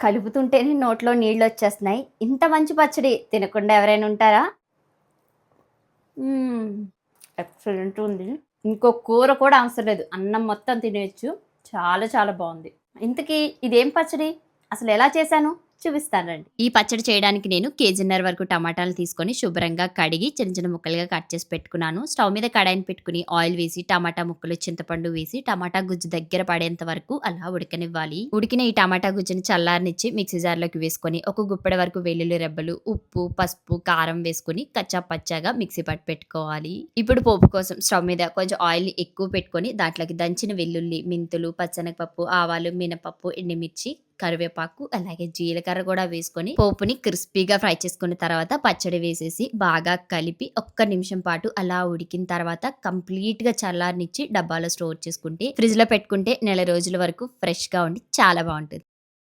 కలుపుతుంటేనే నోట్లో నీళ్ళు వచ్చేస్తున్నాయి. ఇంత మంచి పచ్చడి తినకుండా ఎవరైనా ఉంటారా? ఎక్సలెంట్ ఉంది. ఇంకో కూర కూడా అవసరం లేదు. అన్నం మొత్తం తినేయచ్చు. చాలా చాలా బాగుంది. ఇంతకీ ఇదేం పచ్చడి? అసలు ఎలా చేశాను? చూపిస్తానండి. ఈ పచ్చడి చేయడానికి నేను కేజీన్నర వరకు టమాటాలు తీసుకొని శుభ్రంగా కడిగి చిన్న చిన్న ముక్కలుగా కట్ చేసి పెట్టుకున్నాను. స్టవ్ మీద కడాయిని పెట్టుకుని ఆయిల్ వేసి టమాటా ముక్కలు చింతపండు వేసి టమాటా గుజ్జు దగ్గర పడేంత వరకు అలా ఉడకనివ్వాలి. ఉడికిన ఈ టమాటా గుజ్జుని చల్లారనిచ్చి మిక్సీ జార్లోకి వేసుకొని ఒక గుప్పెడ వరకు వెల్లుల్లి రెబ్బలు ఉప్పు పసుపు కారం వేసుకుని కచ్చా పచ్చాగా మిక్సీ పట్టు పెట్టుకోవాలి. ఇప్పుడు పోపు కోసం స్టవ్ మీద కొంచెం ఆయిల్ ఎక్కువ పెట్టుకొని దాంట్లోకి దంచిన వెల్లుల్లి మెంతులు పచ్చనగపప్పు ఆవాలు మినపప్పు ఎండుమిర్చి కరివేపాకు అలాగే జీలకర్ర కూడా వేసుకొని పోపుని క్రిస్పీగా ఫ్రై చేసుకున్న తర్వాత పచ్చడి వేసేసి బాగా కలిపి ఒక్క నిమిషం పాటు అలా ఉడికిన తర్వాత కంప్లీట్గా చల్లారనిచ్చి డబ్బాలో స్టోర్ చేసుకుంటే ఫ్రిడ్జ్లో పెట్టుకుంటే నెల రోజుల వరకు ఫ్రెష్గా ఉండి చాలా బాగుంటుంది.